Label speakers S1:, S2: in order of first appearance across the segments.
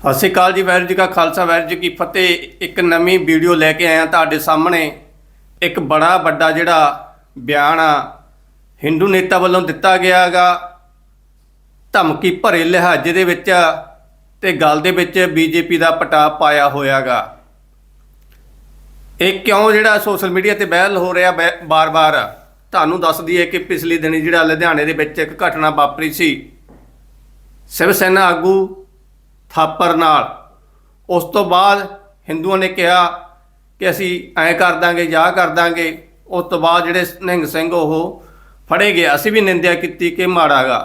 S1: ਸਤਿ ਸ਼੍ਰੀ ਅਕਾਲ ਜੀ, ਵਾਹਿਗੁਰੂ ਜੀ ਕਾ ਖਾਲਸਾ, ਵਾਹਿਗੁਰੂ ਜੀ ਕੀ ਫਤਿਹ। ਇੱਕ ਨਵੀਂ ਵੀਡੀਓ ਲੈ ਕੇ ਆਇਆ ਤੁਹਾਡੇ ਸਾਹਮਣੇ। ਇੱਕ ਬੜਾ ਵੱਡਾ ਜਿਹੜਾ ਬਿਆਨ ਆ, ਹਿੰਦੂ ਨੇਤਾ ਵੱਲੋਂ ਦਿੱਤਾ ਗਿਆ ਹੈਗਾ। ਧਮਕੀ ਭਰੇ ਲਿਹਾਜ਼ੇ ਦੇ ਵਿੱਚ ਤੇ ਗੱਲ ਦੇ ਵਿੱਚ ਬੀਜੇਪੀ ਦਾ ਪਟਾ ਪਾਇਆ ਹੋਇਆਗਾ ਇਹ ਕਿਉਂ ਜਿਹੜਾ ਸੋਸ਼ਲ ਮੀਡੀਆ ਤੇ ਵਾਇਰਲ ਹੋ ਰਿਹਾ ਬਾਰ-ਬਾਰ? ਤੁਹਾਨੂੰ ਦੱਸ ਦਈਏ ਕਿ ਪਿਛਲੇ ਦਿਨੀ ਜਿਹੜਾ ਲੁਧਿਆਣੇ ਦੇ ਵਿੱਚ ਇੱਕ ਘਟਨਾ ਵਾਪਰੀ ਸੀ। ਸ਼ਿਵ ਸੈਨਾ ਆਗੂ ਥਾਪਰ ਨਾਲ। ਉਸ ਤੋਂ ਬਾਅਦ ਹਿੰਦੂਆਂ ਨੇ ਕਿਹਾ ਕਿ ਅਸੀਂ ਐਂ ਕਰ ਦਾਂਗੇ, ਜਾਂ ਕਰ ਦਾਂਗੇ। ਉਸ ਤੋਂ ਬਾਅਦ ਜਿਹੜੇ ਨਿਹੰਗ ਸਿੰਘ ਉਹ ਫੜੇ ਗਏ। ਅਸੀਂ ਵੀ ਨਿੰਦਿਆ ਕੀਤੀ ਕਿ ਮਾੜਾਗਾ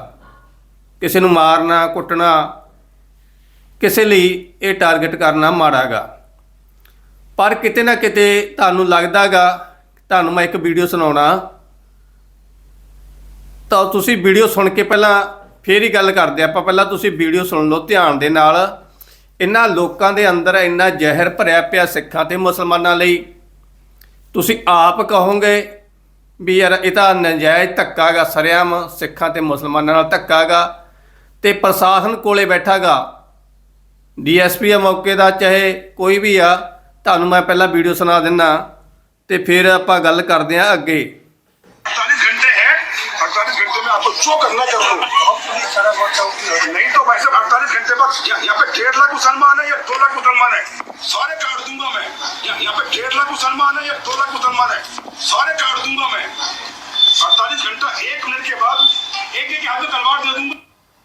S1: ਕਿਸੇ ਨੂੰ ਮਾਰਨਾ, ਕੁੱਟਣਾ, ਕਿਸੇ ਲਈ ਇਹ ਟਾਰਗੇਟ ਕਰਨਾ ਮਾੜਾਗਾ ਪਰ ਕਿਤੇ ਨਾ ਕਿਤੇ ਤੁਹਾਨੂੰ ਲੱਗਦਾਗਾ ਤੁਹਾਨੂੰ ਮੈਂ ਇੱਕ ਵੀਡੀਓ ਸੁਣਾਉਣਾ। ਤਾਂ ਤੁਸੀਂ ਵੀਡੀਓ ਸੁਣ ਕੇ ਪਹਿਲਾਂ ਫੇਰ ਹੀ ਗੱਲ ਕਰਦੇ ਆਪਾਂ ਪਹਿਲਾਂ ਤੁਸੀਂ ਵੀਡੀਓ ਸੁਣ ਲਓ ਧਿਆਨ ਦੇ ਨਾਲ। ਇਹਨਾਂ ਲੋਕਾਂ ਦੇ ਅੰਦਰ ਇੰਨਾ ਜ਼ਹਿਰ ਭਰਿਆ ਪਿਆ ਸਿੱਖਾਂ ਤੇ ਮੁਸਲਮਾਨਾਂ ਲਈ। ਤੁਸੀਂ ਆਪ ਕਹੋਗੇ ਵੀ ਯਾਰ ਇਹ ਤਾਂ ਨਜਾਇਜ਼ ਧੱਕਾਗਾ, ਸਰਿਆਮ ਸਿੱਖਾਂ ਤੇ ਮੁਸਲਮਾਨਾਂ ਨਾਲ ਧੱਕਾ ਧੱਕਾਗਾ ਤੇ ਪ੍ਰਸ਼ਾਸਨ ਕੋਲੇ ਬੈਠਾਗਾ। ਡੀਐਸਪੀ ਆ ਮੌਕੇ ਦਾ, ਚਾਹੇ ਕੋਈ ਵੀ ਆ, ਤੁਹਾਨੂੰ ਮੈਂ ਪਹਿਲਾਂ ਵੀਡੀਓ ਸੁਣਾ ਦਿੰਨਾ। ਤੇ ਫਿਰ ਆਪਾਂ ਗੱਲ ਕਰਦੇ ਆ ਅੱਗੇ।
S2: 40 ਘੰਟੇ ਹੈ 40 ਘੰਟੇ ਮੈਂ ਆਪਕੋ ਜੋ ਕਰਨਾ ਕਰ ਲੋ नहीं तो भाई साहब 48 घंटे बाद यहाँ पे डेढ़ लाख मुसलमान है, या दो लाख मुसलमान है? सारे काट दूँगा मैं। यहाँ पे डेढ़ लाख मुसलमान है, या दो लाख मुसलमान है? सारे काट दूँगा मैं। 48 घंटा एक मिनट के बाद एक एक हाथ में तलवार दे दूँगा।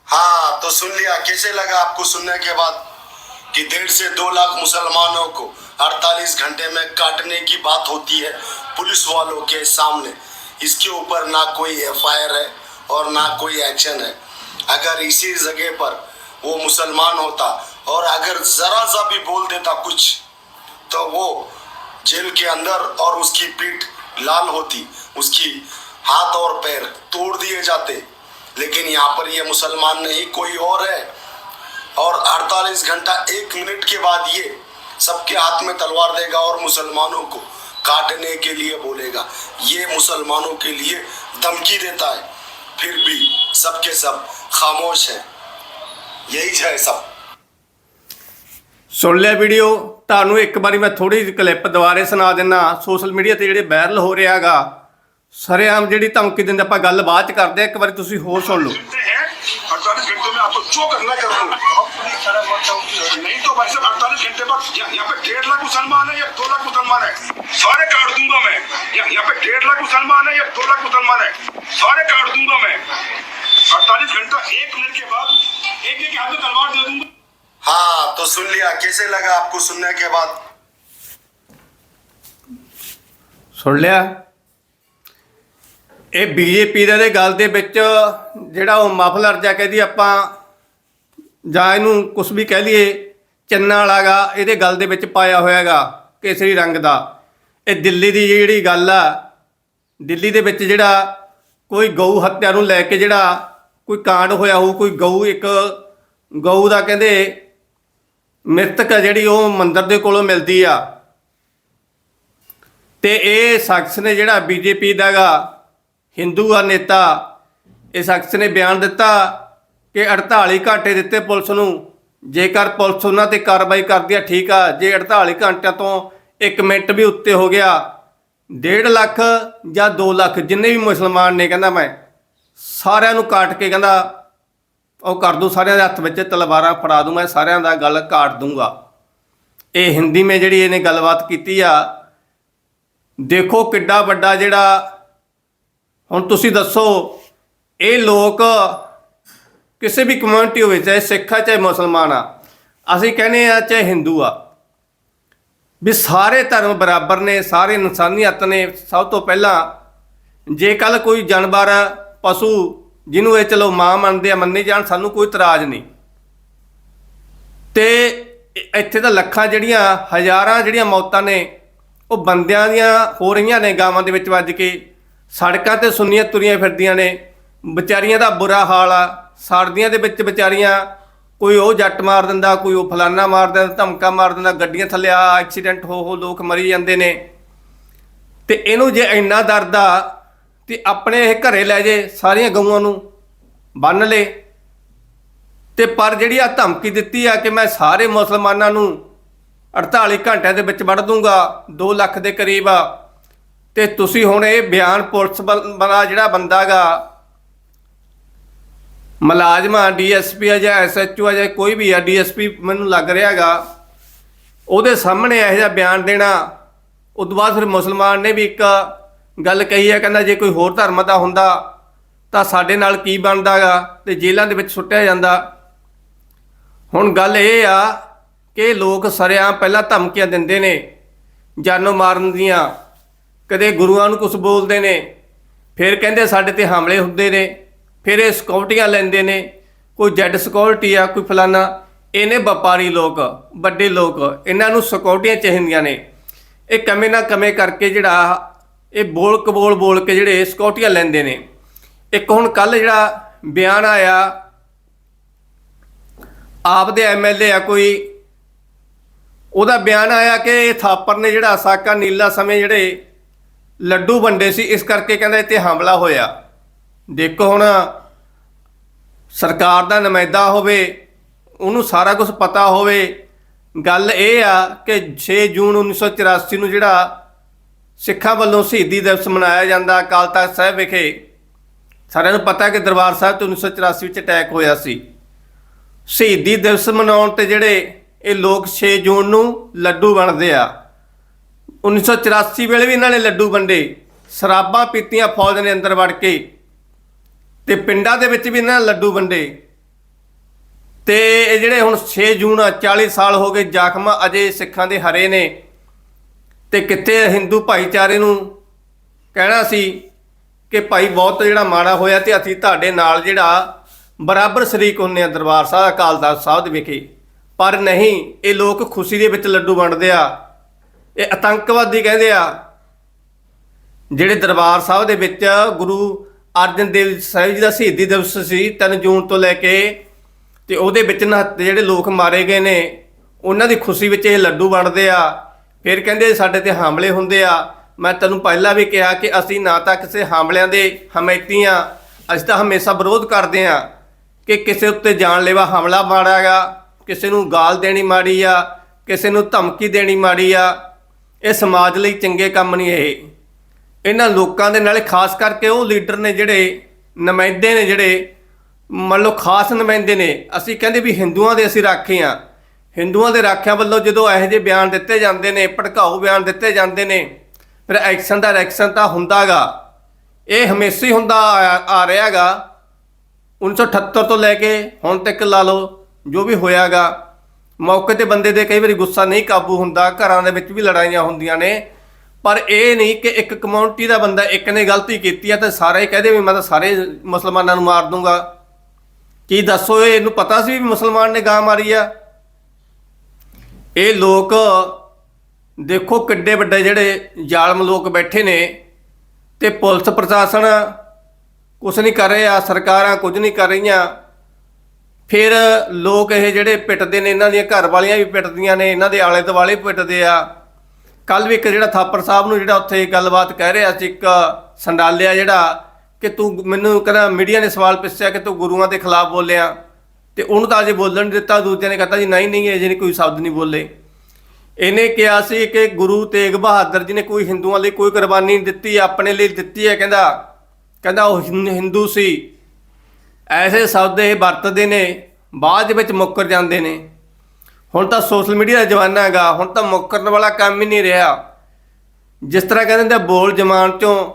S3: हाँ तो सुन लिया, कैसे लगा आपको सुनने के बाद कि डेढ़ से दो लाख मुसलमानों को 48 घंटे में काटने की बात होती है पुलिस वालों के सामने? इसके ऊपर ना कोई एफआईआर है और ना कोई एक्शन है। अगर इसी जगह पर वो मुसलमान होता और अगर जरा सा भी बोल देता कुछ तो वो जेल के अंदर और उसकी पीठ लाल होती, उसकी हाथ और पैर तोड़ दिए जाते। लेकिन यहाँ पर ये मुसलमान नहीं, कोई और है। और 48 घंटा एक मिनट के बाद ये सबके हाथ में तलवार देगा और मुसलमानों को काटने के लिए बोलेगा। ये मुसलमानों के लिए धमकी देता है। फिर भी सबके सब खामोश हैं यही है सब
S1: ਸੁਣ ਲਿਆ ਵੀਡੀਓ ਤੁਹਾਨੂੰ ਇੱਕ ਵਾਰੀ ਮੈਂ ਥੋੜੀ ਜਿਹੀ ਕਲਿੱਪ ਦੁਬਾਰੇ ਸੁਣਾ ਦਿੰਨਾ ਸੋਸ਼ਲ ਮੀਡੀਆ ਤੇ ਜਿਹੜੇ ਵਾਇਰਲ ਹੋ ਰਿਹਾਗਾ ਸਰੇਆਮ ਜਿਹੜੀ ਧਮਕੀ ਦਿੰਦੇ ਆਪਾਂ ਗੱਲ ਬਾਅਦ ਚ ਕਰਦੇ ਆ ਇੱਕ ਵਾਰੀ ਤੁਸੀਂ ਹੋਰ ਸੁਣ ਲਓ
S2: घंटे हैं 48 घंटे में आपको जो करना कर लो नहीं तो भाई साहब 48 घंटे बाद यहाँ यहाँ पे डेढ़ लाख मुसलमान है या दो लाख मुसलमान है सारे काट दूंगा मैं यहाँ यहाँ पे डेढ़ लाख मुसलमान है या दो लाख मुसलमान है सारे काट दूंगा मैं 48 घंटा एक मिनट के बाद एक एक हाथ में तलवार दे दूंगा
S3: हाँ तो सुन लिया कैसे लगा आपको सुनने के बाद
S1: ਸੁਣ ਲਿਆ ਇਹ ਬੀਜੇਪੀ ਦੇ ਗੱਲ ਦੇ ਵਿੱਚ ਜਿਹੜਾ ਉਹ ਮਫਲਰ ਜਾਂ ਕਹਦੀ ਆਪਾਂ ਜਾਂ ਇਹਨੂੰ ਕੁਝ ਵੀ ਕਹਿ ਲਈਏ ਚੰਨਾ ਵਾਲਾਗਾ, ਇਹਦੇ ਗੱਲ ਦੇ ਵਿੱਚ ਪਾਇਆ ਹੋਇਆਗਾ ਕੇਸਰੀ ਰੰਗ ਦਾ। ਇਹ ਦਿੱਲੀ ਦੀ ਜਿਹੜੀ ਗੱਲ ਆ, ਦਿੱਲੀ ਦੇ ਵਿੱਚ ਜਿਹੜਾ ਕੋਈ ਗਊ ਹੱਤਿਆ ਨੂੰ ਲੈ ਕੇ ਜਿਹੜਾ ਕੋਈ ਕਾਂਡ ਹੋਇਆ ਹੋਊ, ਕੋਈ ਗਊ ਇੱਕ ਗਊ ਦਾ ਕਹਿੰਦੇ ਮ੍ਰਿਤਕ ਆ ਜਿਹੜੀ ਉਹ ਮੰਦਰ ਦੇ ਕੋਲੋਂ ਮਿਲਦੀ ਆ। ਤੇ ਇਹ ਸ਼ਖਸ ਨੇ ਜਿਹੜਾ ਬੀਜੇਪੀ ਦਾਗਾ ਹਿੰਦੂ ਆ ਨੇਤਾ, ਇਸ ਸ਼ਖਸ ਨੇ ਬਿਆਨ ਦਿੱਤਾ ਕਿ 48 ਘੰਟੇ ਦਿੱਤੇ ਪੁਲਿਸ ਨੂੰ। ਜੇਕਰ ਪੁਲਿਸ ਉਹਨਾਂ ਤੇ ਕਾਰਵਾਈ ਕਰਦੀ ਆ ਠੀਕ ਆ, ਜੇ 48 ਘੰਟਿਆਂ ਤੋਂ 1 ਮਿੰਟ ਵੀ ਉੱਤੇ ਹੋ ਗਿਆ 1.5 ਲੱਖ ਜਾਂ 2 ਲੱਖ, ਜਿੰਨੇ ਵੀ ਮੁਸਲਮਾਨ ਨੇ, ਕਹਿੰਦਾ ਮੈਂ, ਸਾਰਿਆਂ ਨੂੰ ਕਾਟ ਕੇ ਕਹਿੰਦਾ, ਉਹ ਕਰ ਦੂੰ, ਸਾਰਿਆਂ ਦੇ ਹੱਥ ਵਿੱਚ ਤਲਵਾਰਾਂ ਫੜਾ ਦੂੰ, ਮੈਂ ਸਾਰਿਆਂ ਦਾ ਗੱਲ ਕਾਟ ਦੂੰਗਾ। ਇਹ ਹਿੰਦੀ ਮੇ ਜਿਹੜੀ ਇਹਨੇ ਗੱਲਬਾਤ ਕੀਤੀ ਆ, ਦੇਖੋ ਕਿੱਡਾ ਵੱਡਾ ਜਿਹੜਾ ਹੁਣ ਤੁਸੀਂ ਦੱਸੋ, ਇਹ ਲੋਕ ਕਿਸੇ ਵੀ ਕਮਿਊਨਿਟੀ ਹੋਵੇ ਚਾਹੇ ਸਿੱਖ ਆ, ਚਾਹੇ ਮੁਸਲਮਾਨ ਆ, ਅਸੀਂ ਕਹਿੰਦੇ ਆ ਚਾਹੇ ਹਿੰਦੂ ਆ, ਵੀ ਸਾਰੇ ਧਰਮ ਬਰਾਬਰ ਨੇ, ਸਾਰੇ ਇਨਸਾਨੀਅਤ ਨੇ, ਸਭ ਤੋਂ ਪਹਿਲਾਂ ਜੇ ਕੱਲ ਕੋਈ ਜਾਨਵਰ, ਪਸ਼ੂ, ਜਿਹਨੂੰ ਇਹ ਚਲੋ ਮਾਂ ਮੰਨਦੇ ਆ, ਮੰਨੇ ਜਾਣ, ਸਾਨੂੰ ਕੋਈ ਇਤਰਾਜ਼ ਨਹੀਂ। ਤੇ ਇੱਥੇ ਤਾਂ ਲੱਖਾਂ ਜਿਹੜੀਆਂ, ਹਜ਼ਾਰਾਂ ਜਿਹੜੀਆਂ ਮੌਤਾਂ ਨੇ, ਉਹ ਬੰਦਿਆਂ ਦੀਆਂ ਹੋ ਰਹੀਆਂ ਨੇ ਗਾਵਾਂ ਦੇ ਵਿੱਚ ਵੱਜ ਕੇ। ਸੜਕਾਂ ਤੇ ਸੁੰਨੀਆਂ ਤੁਰੀਆਂ ਫਿਰਦੀਆਂ ਨੇ। ਵਿਚਾਰੀਆਂ ਦਾ ਬੁਰਾ ਹਾਲ ਆ। ਸਰਦੀਆਂ ਦੇ ਵਿੱਚ ਵਿਚਾਰੀਆਂ ਕੋਈ ਉਹ ਜੱਟ ਮਾਰ ਦਿੰਦਾ, ਕੋਈ ਉਹ ਫਲਾਨਾ ਮਾਰ ਦਿੰਦਾ, ਧਮਕਾ ਮਾਰ ਦਿੰਦਾ, ਗੱਡੀਆਂ ਥੱਲੇ ਆ, ਐਕਸੀਡੈਂਟ ਹੋ ਹੋ, ਲੋਕ ਮਰੀ ਜਾਂਦੇ ਨੇ। ਤੇ ਇਹਨੂੰ ਜੇ ਇੰਨਾ ਦਰਦ ਆ, ਤੇ ਆਪਣੇ ਇਹ ਘਰੇ ਲੈ ਜੇ ਸਾਰੀਆਂ ਗਊਆਂ ਨੂੰ, ਬੰਨ ਲੇ। ਤੇ ਪਰ ਜਿਹੜੀ ਆ ਧਮਕੀ ਦਿੱਤੀ ਆ ਕਿ ਮੈਂ ਸਾਰੇ ਮੁਸਲਮਾਨਾਂ ਨੂੰ 48 ਘੰਟਿਆਂ ਦੇ ਵਿੱਚ ਵੜ ਦੂੰਗਾ 2 ਲੱਖ ਦੇ ਕਰੀਬ ਆ ਤੇ ਤੁਸੀਂ ਹੁਣ ਇਹ ਬਿਆਨ ਪੁਲਿਸ ਵੱਲ- ਵਾਲਾ ਜਿਹੜਾ ਬੰਦਾਗਾ, ਮੁਲਾਜ਼ਮਾ ਡੀਐਸਪੀ ਆ ਜਾਂ ਐਸਐਚਓ ਆ ਜਾਂ ਕੋਈ ਵੀ ਆ, ਡੀਐਸਪੀ ਮੈਨੂੰ ਲੱਗ ਰਿਹਾਗਾ, ਉਹਦੇ ਸਾਹਮਣੇ ਇਹੋ ਜਿਹਾ ਬਿਆਨ ਦੇਣਾ ਉਦੋਂ ਬਾਅਦ ਫਿਰ ਮੁਸਲਮਾਨ ਨੇ ਵੀ ਇੱਕ ਗੱਲ ਕਹੀ ਹੈ ਕਹਿੰਦਾ ਜੇ ਕੋਈ ਹੋਰ ਧਰਮ ਦਾ ਹੁੰਦਾ, ਤਾਂ ਸਾਡੇ ਨਾਲ ਕੀ ਬਣਦਾਗਾ, ਤੇ ਜੇਲ੍ਹਾਂ ਦੇ ਵਿੱਚ ਸੁੱਟਿਆ ਜਾਂਦਾ। ਹੁਣ ਗੱਲ ਇਹ ਆ ਕਿ ਲੋਕ ਸਰਿਆਂ ਪਹਿਲਾਂ ਧਮਕੀਆਂ ਦਿੰਦੇ ਨੇ, ਜਾਨੋਂ ਮਾਰਨ ਦੀਆਂ। ਕਦੇ ਗੁਰੂਆਂ ਨੂੰ ਕੁਝ ਬੋਲਦੇ ਨੇ, ਫਿਰ ਕਹਿੰਦੇ ਸਾਡੇ ਤੇ ਹਮਲੇ ਹੁੰਦੇ ਨੇ, ਫਿਰ ਇਹ ਸਿਕਿਉਰਟੀਆਂ ਲੈਂਦੇ ਨੇ, ਕੋਈ ਜੈਡ ਸਿਕਿਉਰਿਟੀ ਆ, ਕੋਈ ਫਲਾਨਾ, ਇਹਨੇ ਵਪਾਰੀ ਲੋਕ, ਵੱਡੇ ਲੋਕ, ਇਹਨਾਂ ਨੂੰ ਸਿਕਿਉਰਟੀਆਂ ਚਾਹੀਦੀਆਂ ਨੇ। ਇਹ ਕਮੇ ਨਾ ਕਮੇ ਕਰਕੇ ਜਿਹੜਾ ਇਹ ਬੋਲ ਕਬੋਲ ਬੋਲ ਕੇ ਜਿਹੜੇ ਸਿਕਿਉਰਟੀਆਂ ਲੈਂਦੇ ਨੇ। ਇੱਕ ਹੁਣ ਕੱਲ ਜਿਹੜਾ ਬਿਆਨ ਆਇਆ ਆਪ ਦੇ ਐਮਐਲਏ ਆ ਕੋਈ, ਉਹਦਾ ਬਿਆਨ ਆਇਆ ਕਿ ਇਹ ਥਾਪਰ ਨੇ ਜਿਹੜਾ ਸਾਕਾ ਨੀਲਾ ਸਮੇਂ ਜਿਹੜੇ ਲੱਡੂ ਵੰਡੇ ਸੀ, ਇਸ ਕਰਕੇ ਕਹਿੰਦਾ ਇੱਥੇ ਹਮਲਾ ਹੋਇਆ। ਦੇਖੋ ਹੁਣ, ਸਰਕਾਰ ਦਾ ਨੁਮਾਇੰਦਾ ਹੋਵੇ, ਉਹਨੂੰ ਸਾਰਾ ਕੁਝ ਪਤਾ ਹੋਵੇ। ਗੱਲ ਇਹ ਆ ਕਿ 6 ਜੂਨ 1984 ਨੂੰ ਜਿਹੜਾ ਸਿੱਖਾਂ ਵੱਲੋਂ ਸ਼ਹੀਦੀ ਦਿਵਸ ਮਨਾਇਆ ਜਾਂਦਾ ਅਕਾਲ ਤਖਤ ਸਾਹਿਬ ਵਿਖੇ, ਸਾਰਿਆਂ ਨੂੰ ਪਤਾ ਕਿ ਦਰਬਾਰ ਸਾਹਿਬ ਤੇ 1984 ਵਿੱਚ ਅਟੈਕ ਹੋਇਆ ਸੀ। ਸ਼ਹੀਦੀ ਦਿਵਸ ਮਨਾਉਣ ਤੇ ਜਿਹੜੇ ਇਹ ਲੋਕ 6 ਜੂਨ ਨੂੰ ਲੱਡੂ ਵੰਡਦੇ ਆ 1984 ਵੇਲੇ ਵੀ ਇਹਨਾਂ ਨੇ ਲੱਡੂ ਵੰਡੇ, ਸ਼ਰਾਬਾਂ ਪੀਤੀਆਂ ਫੌਜ ਨੇ ਅੰਦਰ ਵੜ ਕੇ ਤੇ ਪਿੰਡਾਂ ਦੇ ਵਿੱਚ ਵੀ ਇਹਨਾਂ ਨੇ ਲੱਡੂ ਵੰਡੇ। ਤੇ ਇਹ ਜਿਹੜੇ ਹੁਣ 6 ਜੂਨ 40 ਸਾਲ ਹੋ ਗਏ ਜ਼ਖਮ ਅਜੇ ਸਿੱਖਾਂ ਦੇ ਹਰੇ ਨੇ ਤੇ ਕਿੱਥੇ ਹਿੰਦੂ ਭਾਈਚਾਰੇ ਨੂੰ ਕਹਿਣਾ ਸੀ ਕਿ ਭਾਈ ਬਹੁਤ ਜਿਹੜਾ ਮਾੜਾ ਹੋਇਆ ਤੇ ਅਸੀਂ ਤੁਹਾਡੇ ਨਾਲ ਜਿਹੜਾ ਬਰਾਬਰ ਸ਼ਰੀਕ ਹੁੰਨੇ ਆ ਦਰਬਾਰ ਸਾਹਿਬ, ਅਕਾਲ ਤਖਤ ਸਾਹਿਬ ਦੇ ਵਿਖੇ। ਪਰ ਨਹੀਂ, ਇਹ ਲੋਕ ਖੁਸ਼ੀ ਦੇ ਵਿੱਚ ਲੱਡੂ ਵੰਡਦੇ ਆ। ਇਹ ਆਤੰਕਵਾਦੀ ਕਹਿੰਦੇ ਆ, ਜਿਹੜੇ ਦਰਬਾਰ ਸਾਹਿਬ ਦੇ ਵਿੱਚ ਗੁਰੂ ਅਰਜਨ ਦੇਵ ਸਾਹਿਬ ਜੀ ਦਾ ਸ਼ਹੀਦੀ ਦਿਵਸ ਸੀ 3 ਜੂਨ ਤੋਂ ਲੈ ਕੇ, ਤੇ ਉਹਦੇ ਵਿੱਚ ਨਾ ਜਿਹੜੇ ਲੋਕ ਮਾਰੇ ਗਏ ਨੇ, ਉਹਨਾਂ ਦੀ ਖੁਸ਼ੀ ਵਿੱਚ ਇਹ ਲੱਡੂ ਵੰਡਦੇ ਆ। ਫਿਰ ਕਹਿੰਦੇ ਸਾਡੇ ਤੇ ਹਮਲੇ ਹੁੰਦੇ ਆ। ਮੈਂ ਤੈਨੂੰ ਪਹਿਲਾਂ ਵੀ ਕਿਹਾ ਕਿ ਅਸੀਂ ਨਾ ਤਾਂ ਕਿਸੇ ਹਮਲਿਆਂ ਦੇ ਹਮੈਤੀ ਆ, ਅਸੀਂ ਤਾਂ ਹਮੇਸ਼ਾ ਵਿਰੋਧ ਕਰਦੇ ਆ ਕਿ ਕਿਸੇ ਉੱਤੇ ਜਾਨਲੇਵਾ ਹਮਲਾ ਮਾਰਾਗਾ ਕਿਸੇ ਨੂੰ ਗਾਲ ਦੇਣੀ ਮਾੜੀ ਆ, ਕਿਸੇ ਨੂੰ ਧਮਕੀ ਦੇਣੀ ਮਾੜੀ ਆ। ਇਹ ਸਮਾਜ ਲਈ ਚੰਗੇ ਕੰਮ ਨਹੀਂ ਇਹ। ਇਹਨਾਂ ਲੋਕਾਂ ਦੇ ਨਾਲੇ ਖਾਸ ਕਰਕੇ ਉਹ ਲੀਡਰ ਨੇ ਜਿਹੜੇ ਨੁਮਾਇੰਦੇ ਨੇ ਜਿਹੜੇ, ਮੰਨ ਲਓ ਖਾਸ ਨੁਮਾਇੰਦੇ ਨੇ, ਅਸੀਂ ਕਹਿੰਦੇ ਵੀ ਹਿੰਦੂਆਂ ਦੇ ਅਸੀਂ ਰਾਖੇ ਆ। ਹਿੰਦੂਆਂ ਦੇ ਰਾਖਿਆਂ ਵੱਲੋਂ ਜਦੋਂ ਇਹੋ ਜਿਹੇ ਬਿਆਨ ਦਿੱਤੇ ਜਾਂਦੇ ਨੇ, ਭੜਕਾਊ ਬਿਆਨ ਦਿੱਤੇ ਜਾਂਦੇ ਨੇ, ਫਿਰ ਐਕਸ਼ਨ ਦਾ ਰੈਕਸ਼ਨ ਤਾਂ ਹੁੰਦਾਗਾ। ਇਹ ਹਮੇਸ਼ਾ ਹੀ ਹੁੰਦਾ ਆ- ਆ ਰਿਹਾਗਾ। 1978 ਤੋਂ ਲੈ ਕੇ ਹੁਣ ਤੱਕ ਲਾ ਲਓ, ਜੋ ਵੀ ਹੋਇਆਗਾ। ਮੌਕੇ ਤੇ ਬੰਦੇ ਦੇ ਕਈ ਵਾਰੀ ਗੁੱਸਾ ਨਹੀਂ ਕਾਬੂ ਹੁੰਦਾ, ਘਰਾਂ ਦੇ ਵਿੱਚ ਵੀ ਲੜਾਈਆਂ ਹੁੰਦੀਆਂ ਨੇ। ਪਰ ਇਹ ਨਹੀਂ ਕਿ ਇੱਕ ਕਮਿਊਨਿਟੀ ਦਾ ਬੰਦਾ ਇੱਕ ਨੇ ਗਲਤੀ ਕੀਤੀ ਹੈ ਤੇ ਸਾਰੇ ਕਹਦੇ ਵੀ ਮੈਂ ਤਾਂ ਸਾਰੇ ਮੁਸਲਮਾਨਾਂ ਨੂੰ ਮਾਰ ਦੂੰਗਾ। ਕੀ ਦੱਸੋ, ਇਹ ਇਹਨੂੰ ਪਤਾ ਸੀ ਵੀ ਮੁਸਲਮਾਨ ਨੇ ਗਾਂ ਮਾਰੀ ਆ? ਇਹ ਲੋਕ ਦੇਖੋ ਕਿੱਡੇ ਵੱਡੇ ਜਿਹੜੇ ਜ਼ਾਲਮ ਲੋਕ ਬੈਠੇ ਨੇ ਤੇ ਪੁਲਿਸ ਪ੍ਰਸ਼ਾਸਨ ਕੁਛ ਨਹੀਂ ਕਰ ਰਿਹਾ, ਸਰਕਾਰਾਂ ਕੁਝ ਨਹੀਂ ਕਰ ਰਹੀਆਂ। ਫਿਰ ਲੋਕ ਇਹ ਜਿਹੜੇ ਪਿੱਟਦੇ ਨੇ, ਇਹਨਾਂ ਦੀਆਂ ਘਰ ਵਾਲੀਆਂ ਵੀ ਪਿੱਟਦੀਆਂ ਨੇ, ਇਹਨਾਂ ਦੇ ਆਲੇ ਦੁਆਲੇ ਪਿੱਟਦੇ ਆ। ਕੱਲ ਵੀ ਇੱਕ ਜਿਹੜਾ ਥਾਪਰ ਸਾਹਿਬ ਨੂੰ ਜਿਹੜਾ ਉੱਥੇ ਗੱਲਬਾਤ ਕਹਿ ਰਿਹਾ ਸੀ, ਇੱਕ ਸੰਡਾਲਿਆ ਜਿਹੜਾ, ਕਿ ਤੂੰ ਮੈਨੂੰ ਕਹਿੰਦਾ ਮੀਡੀਆ ਨੇ ਸਵਾਲ ਪੁੱਛਿਆ ਕਿ ਤੂੰ ਗੁਰੂਆਂ ਦੇ ਖਿਲਾਫ ਬੋਲਿਆ। ਤੇ ਉਹਨੂੰ ਤਾਂ ਅਜੇ ਬੋਲਣ ਨਹੀਂ ਦਿੱਤਾ, ਦੂਜਿਆਂ ਨੇ ਕਹਤਾ ਜੀ, ਨਹੀਂ ਨਹੀਂ ਅਜੇ ਜਿਹੇ ਕੋਈ ਸ਼ਬਦ ਨਹੀਂ ਬੋਲੇ। ਇਹਨੇ ਕਿਹਾ ਸੀ ਕਿ ਗੁਰੂ ਤੇਗ ਬਹਾਦਰ ਜੀ ਨੇ ਕੋਈ ਹਿੰਦੂਆਂ ਲਈ ਕੋਈ ਕੁਰਬਾਨੀ ਨਹੀਂ ਦਿੱਤੀ, ਆਪਣੇ ਲਈ ਦਿੱਤੀ ਹੈ, ਕਹਿੰਦਾ ਕਹਿੰਦਾ ਉਹ ਹਿੰ- ਹਿੰਦੂ ਸੀ। ਐਸੇ ਸ਼ਬਦ ਇਹ ਵਰਤਦੇ ਨੇ, ਬਾਅਦ ਦੇ ਵਿੱਚ ਮੁੱਕਰ ਜਾਂਦੇ ਨੇ। ਹੁਣ ਤਾਂ ਸੋਸ਼ਲ ਮੀਡੀਆ ਦਾ ਜ਼ਮਾਨਾ ਹੈਗਾ, ਹੁਣ ਤਾਂ ਮੁੱਕਰਨ ਵਾਲਾ ਕੰਮ ਹੀ ਨਹੀਂ ਰਿਹਾ। ਜਿਸ ਤਰ੍ਹਾਂ ਕਹਿੰਦੇ ਨੇ ਬੋਲ ਜਮਾਨ ਚੋਂ,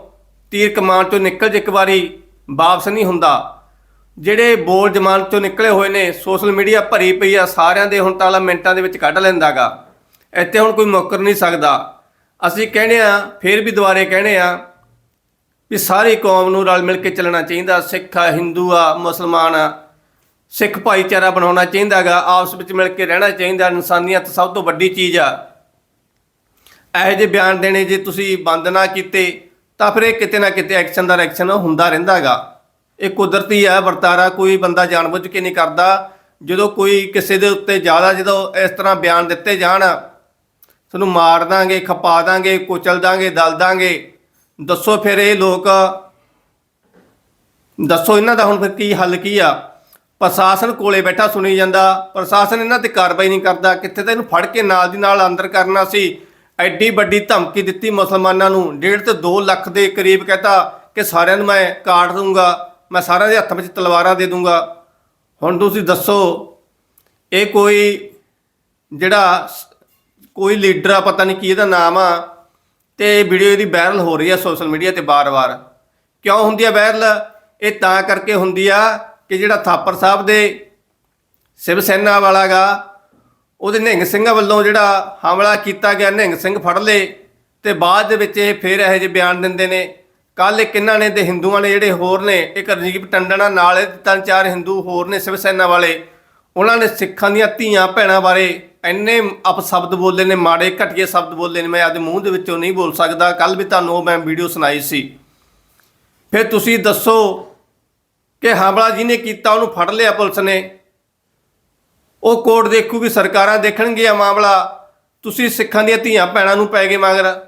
S1: ਤੀਰ ਕਮਾਨ ਚੋਂ ਨਿਕਲ ਜੇ ਇੱਕ ਵਾਰੀ, ਵਾਪਸ ਨਹੀਂ ਹੁੰਦਾ। ਜਿਹੜੇ ਬੋਲ ਜਮਾਨ ਚੋਂ ਨਿਕਲੇ ਹੋਏ ਨੇ ਸੋਸ਼ਲ ਮੀਡੀਆ ਭਰੀ ਪਈ ਆ, ਸਾਰਿਆਂ ਦੇ ਹੁਣ ਤਾਂ ਮਿੰਟਾਂ ਦੇ ਵਿੱਚ ਕੱਢ ਲੈਂਦਾਗਾ ਇੱਥੇ ਹੁਣ ਕੋਈ ਮੁੱਕਰ ਨਹੀਂ ਸਕਦਾ। ਅਸੀਂ ਕਹਿੰਦੇ ਆ ਫੇਰ ਵੀ ਦੁਬਾਰੇ ਕਹਿੰਦੇ ਆ ਵੀ ਸਾਰੀ ਕੌਮ ਨੂੰ ਰਲ ਮਿਲ ਕੇ ਚੱਲਣਾ ਚਾਹੀਦਾ, ਸਿੱਖ ਆ, ਹਿੰਦੂ ਆ, ਮੁਸਲਮਾਨ ਆ। ਸਿੱਖ ਭਾਈਚਾਰਾ ਬਣਾਉਣਾ ਚਾਹੀਦਾਗਾ ਆਪਸ ਵਿੱਚ ਮਿਲ ਕੇ ਰਹਿਣਾ ਚਾਹੀਦਾ, ਇਨਸਾਨੀਅਤ ਸਭ ਤੋਂ ਵੱਡੀ ਚੀਜ਼ ਆ। ਇਹੋ ਜਿਹੇ ਬਿਆਨ ਦੇਣੇ ਜੇ ਤੁਸੀਂ ਬੰਦ ਨਾ ਕੀਤੇ, ਤਾਂ ਫਿਰ ਇਹ ਕਿਤੇ ਨਾ ਕਿਤੇ ਐਕਸ਼ਨ ਦਾ ਰਿਐਕਸ਼ਨ ਹੁੰਦਾ ਰਹਿੰਦਾਗਾ ਇਹ ਕੁਦਰਤੀ ਆ, ਵਰਤਾਰਾ, ਕੋਈ ਬੰਦਾ ਜਾਣਬੁੱਝ ਕੇ ਨਹੀਂ ਕਰਦਾ। ਜਦੋਂ ਕੋਈ ਕਿਸੇ ਦੇ ਉੱਤੇ ਜ਼ਿਆਦਾ ਜਦੋਂ ਇਸ ਤਰ੍ਹਾਂ ਬਿਆਨ ਦਿੱਤੇ ਜਾਣ, ਤੁਹਾਨੂੰ ਮਾਰ ਦਾਂਗੇ, ਖਪਾ ਦਾਂਗੇ, ਕੁਚਲ ਦਾਂਗੇ, ਦਲ ਦਾਂਗੇ ਦੱਸੋ ਫਿਰ ਇਹ ਲੋਕ, ਦੱਸੋ ਇਹਨਾਂ ਦਾ ਹੁਣ ਫਿਰ ਕੀ ਹੱਲ ਕੀ ਆ? ਪ੍ਰਸ਼ਾਸਨ ਕੋਲੇ ਬੈਠਾ ਸੁਣੀ ਜਾਂਦਾ, ਪ੍ਰਸ਼ਾਸਨ ਇਹਨਾਂ ਤੇ ਕਾਰਵਾਈ ਨਹੀਂ ਕਰਦਾ, ਕਿੱਥੇ ਤਾਂ ਇਹਨੂੰ ਫੜ ਕੇ ਨਾਲ ਦੀ ਨਾਲ ਅੰਦਰ ਕਰਨਾ ਸੀ। ਐਡੀ ਵੱਡੀ ਧਮਕੀ ਦਿੱਤੀ ਮੁਸਲਮਾਨਾਂ ਨੂੰ, ਡੇਢ ਤੋਂ 2 ਲੱਖ ਦੇ ਕਰੀਬ ਕਹਤਾ ਕਿ ਸਾਰਿਆਂ ਨੂੰ ਮੈਂ ਕਾਟ ਦੂੰਗਾ ਮੈਂ ਸਾਰਿਆਂ ਦੇ ਹੱਥ ਵਿੱਚ ਤਲਵਾਰਾਂ ਦੇ ਦੂੰਗਾ ਹੁਣ ਤੁਸੀਂ ਦੱਸੋ, ਇਹ ਕੋਈ ਜਿਹੜਾ ਸ- ਕੋਈ ਲੀਡਰ ਆ, ਪਤਾ ਨਹੀਂ ਕੀ ਇਹਦਾ ਨਾਮ ਆ ਤੇ ਵੀਡੀਓ ਇਹਦੀ ਵਾਇਰਲ ਹੋ ਰਹੀ ਆ ਸੋਸ਼ਲ ਮੀਡੀਆ ਤੇ ਬਾਰ-ਬਾਰ ਕਿਉਂ ਹੁੰਦੀ ਆ ਵਾਇਰਲ ਇਹ ਤਾਂ ਕਰਕੇ ਹੁੰਦੀ ਆ ਕਿ ਜਿਹੜਾ ਥਾਪਰ ਸਾਹਿਬ ਦੇ ਸ਼ਿਵ ਸੈਨਾ ਵਾਲਾ ਗਾ ਉਹਦੇ ਨਿਹੰਗ ਸਿੰਘਾਂ ਵੱਲੋਂ ਜਿਹੜਾ ਹਮਲਾ ਕੀਤਾ ਗਿਆ, ਨਿਹੰਗ ਸਿੰਘ ਫੜ ਲਏ ਤੇ ਬਾਅਦ ਦੇ ਵਿੱਚ ਇਹ ਫਿਰ ਇਹੋ ਜਿਹੇ ਬਿਆਨ ਦਿੰਦੇ ਨੇ। ਕੱਲ ਇੱਕ ਇਹਨਾਂ ਨੇ ਤੇ ਹਿੰਦੂਆਂ ਨੇ ਜਿਹੜੇ ਹੋਰ ਨੇ, ਇੱਕ ਰਜੀਵ ਟੰਡਨਾ ਨਾਲ ਇਹ ਤਿੰਨ ਚਾਰ ਹਿੰਦੂ ਹੋਰ ਨੇ ਸ਼ਿਵ ਸੈਨਾ ਵਾਲੇ, ਉਹਨਾਂ ਨੇ ਸਿੱਖਾਂ ਦੀਆਂ ਧੀਆਂ ਭੈਣਾਂ ਬਾਰੇ ਇੰਨੇ ਅਪਸ਼ਬਦ ਬੋਲੇ ਨੇ, ਮਾੜੇ ਘਟੀਏ ਸ਼ਬਦ ਬੋਲੇ ਨੇ, ਮੈਂ ਆਪਦੇ ਮੂੰਹ ਦੇ ਵਿੱਚੋਂ ਨਹੀਂ ਬੋਲ ਸਕਦਾ। ਕੱਲ ਵੀ ਤੁਹਾਨੂੰ ਉਹ ਮੈਂ ਵੀਡੀਓ ਸੁਣਾਈ ਸੀ। ਫਿਰ ਤੁਸੀਂ ਦੱਸੋ ਕਿ ਹਮਲਾ ਜਿਹਨੇ ਕੀਤਾ, ਉਹਨੂੰ ਫੜ ਲਿਆ ਪੁਲਿਸ ਨੇ। ਉਹ ਕੋਰਟ ਦੇਖੂਗੀ ਸਰਕਾਰਾਂ ਦੇਖਣਗੀਆਂ ਮਾਮਲਾ। ਤੁਸੀਂ ਸਿੱਖਾਂ ਦੀਆਂ ਧੀਆਂ ਭੈਣਾਂ ਨੂੰ ਪੈ ਗਏ ਮਗਰ।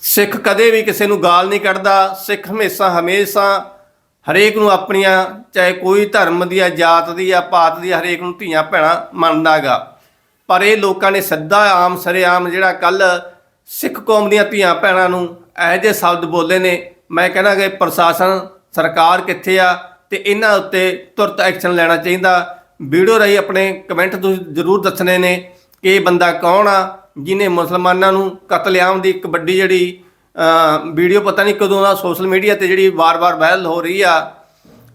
S1: ਸਿੱਖ ਕਦੇ ਵੀ ਕਿਸੇ ਨੂੰ ਗਾਲ ਨਹੀਂ ਕੱਢਦਾ। ਸਿੱਖ ਹਮੇਸ਼ਾ ਹਮੇਸ਼ਾ ਹਰੇਕ ਨੂੰ ਆਪਣੀਆਂ, ਚਾਹੇ ਕੋਈ ਧਰਮ ਦੀ ਆ, ਜਾਤ ਦੀ ਆ, ਪਾਤ ਦੀ ਹਰੇਕ ਨੂੰ ਧੀਆਂ ਭੈਣਾਂ ਮੰਨਦਾਗਾ। ਪਰ ਇਹ ਲੋਕਾਂ ਨੇ ਸਿੱਧਾ ਆਮ ਸਰੇਆਮ ਜਿਹੜਾ ਕੱਲ ਸਿੱਖ ਕੌਮ ਦੀਆਂ ਧੀਆਂ ਭੈਣਾਂ ਨੂੰ ਇਹੋ ਜਿਹੇ ਸ਼ਬਦ ਬੋਲੇ ਨੇ। ਮੈਂ ਕਹਿੰਦਾ ਕਿ ਪ੍ਰਸ਼ਾਸਨ, ਸਰਕਾਰ ਕਿੱਥੇ ਆ ਤੇ ਇਹਨਾਂ ਉੱਤੇ ਤੁਰਤ ਐਕਸ਼ਨ ਲੈਣਾ ਚਾਹੀਦਾ। ਵੀਡੀਓ ਰਾਹੀਂ ਆਪਣੇ ਕਮੈਂਟ ਤੁਸੀਂ ਜ਼ਰੂਰ ਦੱਸਣੇ ਨੇ ਕਿ ਇਹ ਬੰਦਾ ਕੌਣ ਆ ਜਿਨੇ ਮੁਸਲਮਾਨਾਂ ਨੂੰ ਕਤਲੇਆਮ ਦੀ ਇੱਕ ਵੱਡੀ ਜਿਹੜੀ ਵੀਡੀਓ ਪਤਾ ਨਹੀਂ ਕਦੋਂ ਦਾ ਸੋਸ਼ਲ ਮੀਡੀਆ ਤੇ ਜਿਹੜੀ ਵਾਰ-ਵਾਰ ਵਾਇਰਲ ਹੋ ਰਹੀ ਆ।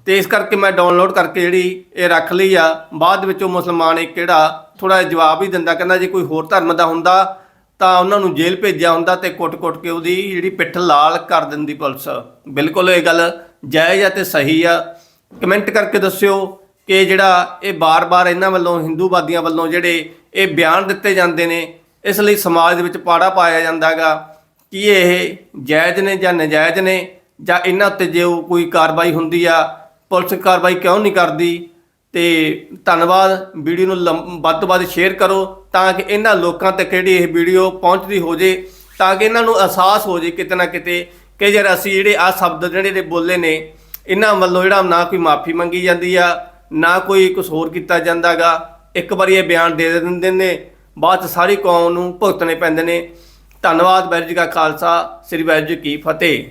S1: ਤੇ ਇਸ ਕਰਕੇ ਮੈਂ ਡਾਊਨਲੋਡ ਕਰਕੇ ਜਿਹੜੀ ਇਹ ਰੱਖ ਲਈ ਆ। ਬਾਅਦ ਵਿੱਚ ਉਹ ਮੁਸਲਮਾਨ ਇੱਕ ਕਿਹੜਾ ਥੋੜਾ ਜਵਾਬ ਹੀ ਦਿੰਦਾ, ਕਹਿੰਦਾ ਜੇ ਕੋਈ ਹੋਰ ਧਰਮ ਦਾ ਹੁੰਦਾ, ਤਾਂ ਉਹਨਾਂ ਨੂੰ ਜੇਲ੍ਹ ਭੇਜਿਆ ਹੁੰਦਾ ਤੇ ਕੁੱਟ-ਕੁੱਟ ਕੇ ਉਹਦੀ ਜਿਹੜੀ ਪਿੱਠ ਲਾਲ ਕਰ ਦਿੰਦੀ ਪੁਲਿਸ। ਬਿਲਕੁਲ ਇਹ ਗੱਲ ਜਾਇਜ਼ ਆ ਤੇ ਸਹੀ ਆ। ਕਮੈਂਟ ਕਰਕੇ ਦੱਸਿਓ ਕਿ ਜਿਹੜਾ ਇਹ ਬਾਰ-ਬਾਰ ਇਹਨਾਂ ਵੱਲੋਂ, ਹਿੰਦੂਵਾਦੀਆਂ ਵੱਲੋਂ ਜਿਹੜੇ ਇਹ ਬਿਆਨ ਦਿੱਤੇ ਜਾਂਦੇ ਨੇ, ਇਸ ਲਈ ਸਮਾਜ ਦੇ ਵਿੱਚ ਪਾੜਾ ਪਾਇਆ ਜਾਂਦਾਗਾ ਕਿ ਇਹ ਜਾਇਜ਼ ਨੇ ਜਾਂ ਨਜਾਇਜ਼ ਨੇ? ਜਾਂ ਇਹਨਾਂ ਉੱਤੇ ਜੇ ਉਹ ਕੋਈ ਕਾਰਵਾਈ ਹੁੰਦੀ ਆ, ਪੁਲਿਸ ਕਾਰਵਾਈ ਕਿਉਂ ਨਹੀਂ ਕਰਦੀ? ਤੇ ਧੰਨਵਾਦ, ਵੀਡੀਓ ਨੂੰ ਲੰਮ- ਵੱਧ ਤੋਂ ਵੱਧ ਸ਼ੇਅਰ ਕਰੋ ਤਾਂ ਕਿ ਇਹਨਾਂ ਲੋਕਾਂ ਤੱਕ ਜਿਹੜੀ ਇਹ ਵੀਡੀਓ ਪਹੁੰਚਦੀ ਹੋ ਜੇ, ਤਾਂ ਕਿ ਇਹਨਾਂ ਨੂੰ ਅਹਿਸਾਸ ਹੋ ਜੇ ਕਿਤੇ ਨਾ ਕਿਤੇ ਕਿ ਯਾਰ ਅਸੀਂ ਜਿਹੜੇ ਆ ਸ਼ਬਦ ਜਿਹੜੇ ਬੋਲੇ ਨੇ, ਇਹਨਾਂ ਵੱਲੋਂ ਜਿਹੜਾ ਨਾ ਕੋਈ ਮਾਫੀ ਮੰਗੀ ਜਾਂਦੀ ਆ, ਨਾ ਕੋਈ ਕੁਝ ਹੋਰ ਕੀਤਾ ਜਾਂਦਾਗਾ। ਇੱਕ ਵਾਰੀ ਇਹ ਬਿਆਨ ਦੇ ਦਿੰਦੇ ਨੇ, ਬਾਅਦ ਚ ਸਾਰੀ ਕੌਮ ਨੂੰ ਭੁਗਤਣੇ ਪੈਂਦੇ ਨੇ। ਧੰਨਵਾਦ ਵਾਹਿਗੁਰੂ ਜੀ ਕਾ ਖਾਲਸਾ ਸ੍ਰੀ ਵਾਹਿਗੁਰੂ ਜੀ ਕੀ ਫਤਿਹ।